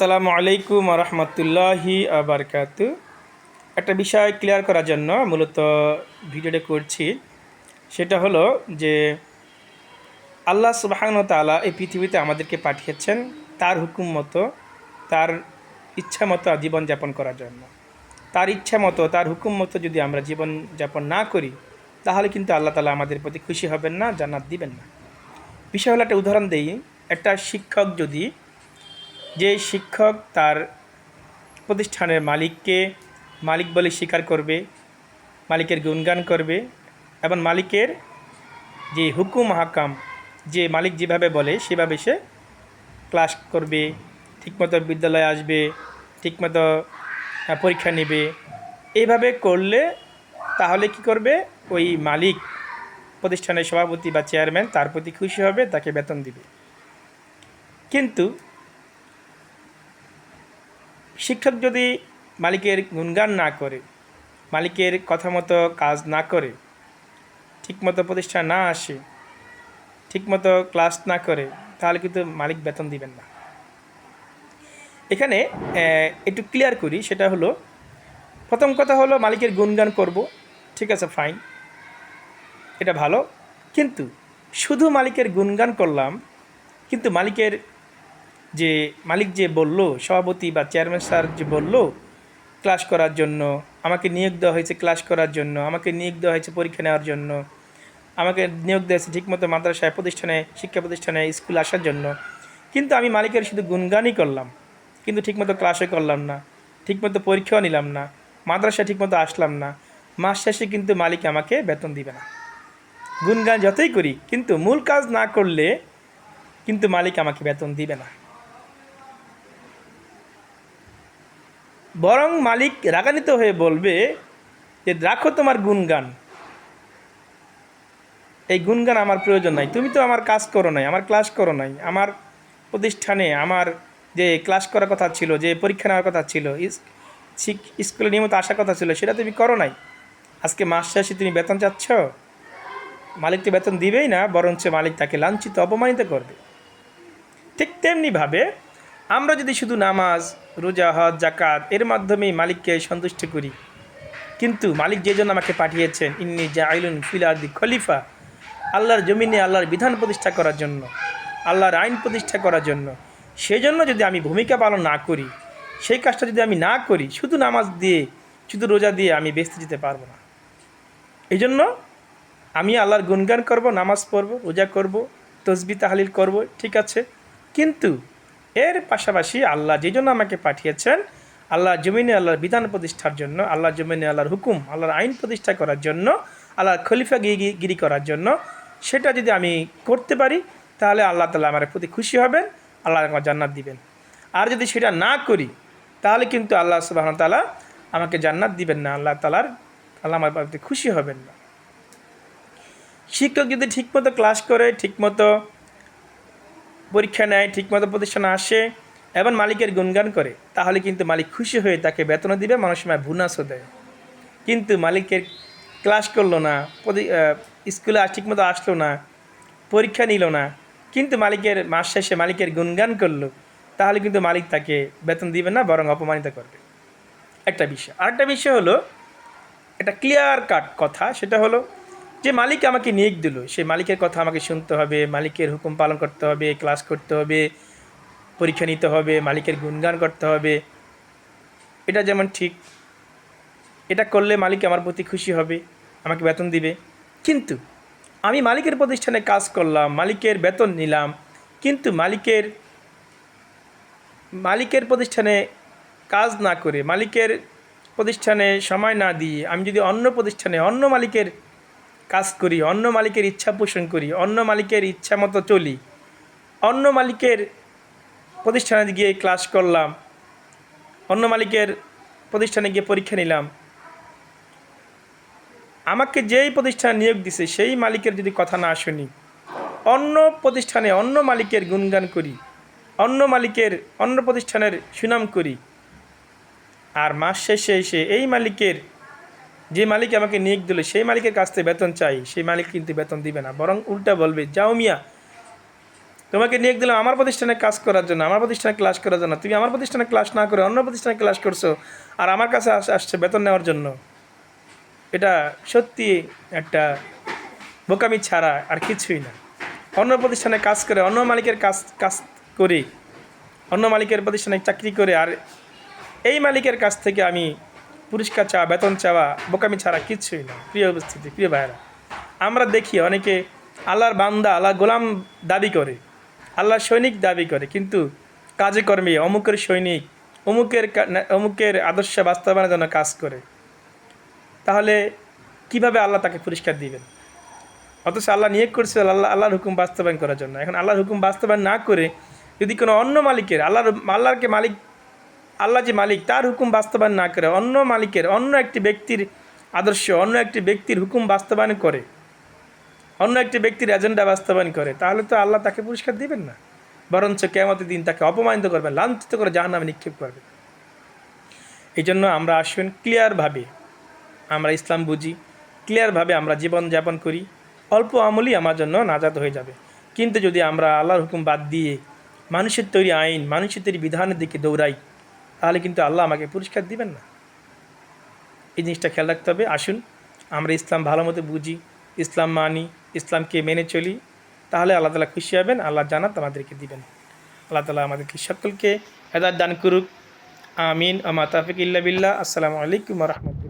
আসসালামু আলাইকুম রহমতুল্লাহি আবরকাত একটা বিষয় ক্লিয়ার করার জন্য মূলত ভিডিওটা করছি, সেটা হলো যে আল্লাহ সুবাহান তালা এই পৃথিবীতে আমাদেরকে পাঠিয়েছেন তার হুকুম মতো, তার ইচ্ছা মতো জীবনযাপন করার জন্য। তার ইচ্ছা মতো, তার হুকুম মতো যদি আমরা জীবনযাপন না করি, তাহলে কিন্তু আল্লাহ তালা আমাদের প্রতি খুশি হবেন না, জান্নাত দিবেন না। বিষয় হলো একটা উদাহরণ দেই, একটা শিক্ষক যদি যে শিক্ষক তার প্রতিষ্ঠানের মালিককে মালিক বলে স্বীকার করবে, মালিকের গুণগান করবে এবং মালিকের যে হুকুম, হাকাম, যে মালিক যেভাবে বলে সেভাবে সে ক্লাস করবে, ঠিকমতো বিদ্যালয়ে আসবে, ঠিকমতো পরীক্ষা নেবে। এইভাবে করলে তাহলে কি করবে? ওই মালিক প্রতিষ্ঠানের সভাপতি বা চেয়ারম্যান তার প্রতি খুশি হবে, তাকে বেতন দিবে। কিন্তু শিক্ষক যদি মালিকের গুণগান না করে, মালিকের কথা মতো কাজ না করে, ঠিকমতো প্রতিষ্ঠা না আসে, ঠিকমতো ক্লাস না করে, তাহলে কিন্তু মালিক বেতন দিবেন না। এখানে একটু ক্লিয়ার করি, সেটা হলো, প্রথম কথা হলো মালিকের গুণগান করব, ঠিক আছে ফাইন এটা ভালো। কিন্তু, শুধু মালিকের গুণগান করলাম, কিন্তু মালিকের যে মালিক যে বলল, সভাপতি বা চেয়ারম্যান স্যার যে বলল ক্লাস করার জন্য, আমাকে নিয়োগ দেওয়া হয়েছে ক্লাস করার জন্য, আমাকে নিয়োগ দেওয়া হয়েছে পরীক্ষা নেওয়ার জন্য, আমাকে নিয়োগ দেওয়া হয়েছে ঠিকমতো মাদ্রাসায়, প্রতিষ্ঠানে, শিক্ষা প্রতিষ্ঠানে স্কুল আসার জন্য। কিন্তু আমি মালিকের শুধু গুনগানই করলাম, কিন্তু ঠিকমতো ক্লাসও করলাম না, ঠিকমতো পরীক্ষাও নিলাম না মাদ্রাসা ঠিকমতো আসলাম না, মাস শেষে কিন্তু মালিক আমাকে বেতন দিবে না। গুণগান যতই করি, কিন্তু মূল কাজ না করলে কিন্তু মালিক আমাকে বেতন দিবে না। বরং মালিক রাগান্বিত হয়ে বলবে যে, রাখো তোমার গুণগান। এই গুণগান আমার প্রয়োজন নাই। তুমি তো আমার কাজ করো নাই, আমার ক্লাস করো নাই। আমার প্রতিষ্ঠানে আমার যে ক্লাস করার কথা ছিল, যে পরীক্ষা নেওয়ার কথা ছিল স্কুলে নিয়মিত আসার কথা ছিল, সেটা তুমি করো নাই। আজকে মাস শেষে তুমি বেতন চাচ্ছ? মালিক তো বেতন দিবেই না, বরঞ্চ মালিক তাকে লাঞ্ছিত, অপমানিত করবে। ঠিক তেমনিভাবে আমরা যদি শুধু নামাজ রোজা, হজ জাকাত এর মাধ্যমেই মালিককে সন্তুষ্ট করি। কিন্তু মালিক যে জন্য আমাকে পাঠিয়েছেন, ইন্নি জাইলুন ফিলাদি খলিফা আল্লাহর জমিনে আল্লাহর বিধান প্রতিষ্ঠা করার জন্য, আল্লাহর আইন প্রতিষ্ঠা করার জন্য। সেজন্য যদি আমি ভূমিকা পালন না করি, সেই কাজটা যদি আমি না করি, শুধু নামাজ দিয়ে, শুধু রোজা দিয়ে আমি বেঁচতে যেতে পারব না। এই জন্য আমি আল্লাহর গুণগান করব, নামাজ পড়ব, রোজা করব, তসবি তাহালিল করব, ঠিক আছে। কিন্তু এর পাশাপাশি আল্লাহ যে জন্য আমাকে পাঠিয়েছেন, আল্লাহ জমিনে আল্লাহর বিধান প্রতিষ্ঠার জন্য, আল্লাহ জমিনে আল্লাহর হুকুম, আল্লাহর আইন প্রতিষ্ঠা করার জন্য, আল্লাহর খলিফা গিরি- করার জন্য, সেটা যদি আমি করতে পারি, তাহলে আল্লাহ তালা আমার প্রতি খুশি হবেন, আল্লাহ আমার জান্নাত দিবেন। আর যদি সেটা না করি, তাহলে কিন্তু আল্লাহ সুবাহ তালা আমাকে জান্নাত দিবেন না, আল্লাহ তালার আল্লাহ আমার প্রতি খুশি হবেন না। শিক্ষক যদি ঠিকমতো ক্লাস করে, ঠিকমতো পরীক্ষা নেয়, ঠিকমতো প্রতিষ্ঠানে আসে, এবং মালিকের গুণগান করে, তাহলে কিন্তু মালিক খুশি হয়ে তাকে বেতনও দিবে, মানুষ সময় বোনাসও দেয়। কিন্তু মালিকের ক্লাস করল না স্কুলে ঠিকমতো আসলো না, পরীক্ষা নিল না, কিন্তু মালিকের মাস শেষে মালিকের গুণগান করল, তাহলে কিন্তু মালিক তাকে বেতন দিবে না, বরং অপমানিত করবে। একটা বিষয়। আরেকটা বিষয় হলো, একটা ক্লিয়ার কাট কথা, সেটা হলো যে মালিক আমাকে নিয়োগ দিল, সেই মালিকের কথা আমাকে শুনতে হবে, মালিকের হুকুম পালন করতে হবে ক্লাস করতে হবে, পরীক্ষা নিতে হবে, মালিকের গুণগান করতে হবে। এটা যেমন ঠিক, এটা করলে মালিক আমার প্রতি খুশি হবে, আমাকে বেতন দিবে। কিন্তু আমি মালিকের প্রতিষ্ঠানে কাজ করলাম, মালিকের বেতন নিলাম, কিন্তু মালিকের মালিকের প্রতিষ্ঠানে কাজ না করে, মালিকের প্রতিষ্ঠানে সময় না দিয়ে, আমি যদি অন্য প্রতিষ্ঠানে অন্য মালিকের কাজ করি, অন্য মালিকের ইচ্ছা পোষণ করি, অন্য মালিকের ইচ্ছা মতো চলি। অন্য মালিকের প্রতিষ্ঠানে গিয়ে ক্লাস করলাম, অন্য মালিকের প্রতিষ্ঠানে গিয়ে পরীক্ষা নিলাম। আমাকে যেই প্রতিষ্ঠানে নিয়োগ দিছে, সেই মালিকের যদি কথা না শুনি, অন্য প্রতিষ্ঠানে অন্য মালিকের গুণগান করি, অন্য মালিকের, অন্য প্রতিষ্ঠানের সুনাম করি, আর মাস শেষে এসে এই মালিকের যে মালিক আমাকে নিয়োগ দিল, সেই মালিকের কাছ থেকে বেতন চাই, সেই মালিক কিন্তু বেতন দিবে না। বরং উল্টা বলবে, যাও মিয়া, তোমাকে নিয়োগ দিলাম, আমার প্রতিষ্ঠানে কাজ করার জন্য, আমার প্রতিষ্ঠানে ক্লাস করার জন্য। তুমি আমার প্রতিষ্ঠানে ক্লাস না করে অন্য প্রতিষ্ঠানে ক্লাস করছ আর আমার কাছে আস- আসছে বেতন নেওয়ার জন্য। এটা সত্যি একটা বোকামি ছাড়া আর কিছুই না। অন্য প্রতিষ্ঠানে কাজ করে, অন্য মালিকের কাজ কাজ করে, অন্য মালিকের প্রতিষ্ঠানে চাকরি করে, আর এই মালিকের কাছ থেকে আমি পুরস্কার চাওয়া, বেতন চাওয়া, বোকামি ছাড়া কিছুই না। প্রিয় উপস্থিতি, প্রিয় ভাইরা আমরা দেখি অনেকে আল্লাহর বান্দা আল্লাহ গোলাম দাবি করে, আল্লাহর সৈনিক দাবি করে, কিন্তু কাজে অমুকের সৈনিক, অমুকের অমুকের আদর্শ বাস্তবায়নের জন্য কাজ করে। তাহলে কীভাবে আল্লাহ তাকে পুরস্কার দিবেন? অথচ আল্লাহ নিয়োগ করছে আল্লাহ, আল্লাহর হুকুম বাস্তবায়ন করার জন্য। এখন আল্লাহর হুকুম বাস্তবায়ন না করে যদি কোনো অন্য মালিকের, আল্লাহর, আল্লাহরকে মালিক আল্লাহ যে মালিক, তার হুকুম বাস্তবায়ন না করে অন্য মালিকের, অন্য একটি ব্যক্তির আদর্শ, অন্য একটি ব্যক্তির হুকুম বাস্তবায়ন করে, অন্য একটি ব্যক্তির এজেন্ডা বাস্তবায়ন করে, তাহলে তো আল্লাহ তাকে পুরস্কার দিবেন না। বরঞ্চ কেমতের দিন তাকে অপমানিত করবেন, লাঞ্ছিত করে জাহান নামে নিক্ষেপ করবেন। এই জন্য আমরা আসবেন ক্লিয়ারভাবে আমরা ইসলাম বুঝি ক্লিয়ারভাবে আমরা জীবন যাপন করি, অল্প আমলই আমার জন্য নাজাদ হয়ে যাবে। কিন্তু যদি আমরা আল্লাহর হুকুম বাদ দিয়ে মানুষের তৈরি আইন, মানুষের তৈরি বিধানের দিকে দৌড়াই তাহলে কিন্তু আল্লাহ আমাকে পুরস্কার দিবেন না। এই জিনিসটা খেয়াল রাখতে হবে। আসুন, আমরা ইসলাম ভালো মতো বুঝি, ইসলাম মানি, ইসলামকে মেনে চলি। তাহলে আল্লাহ তালা খুশি হবেন, আল্লাহ জানাত আমাদেরকে দিবেন। আল্লাহ তালা আমাদেরকে সকলকে হেদার দান করুক। আমিন, আমা তাফিক ইল্লা বিল্লাহ। আসসালামু আলাইকুম রহমতুল্লাহ।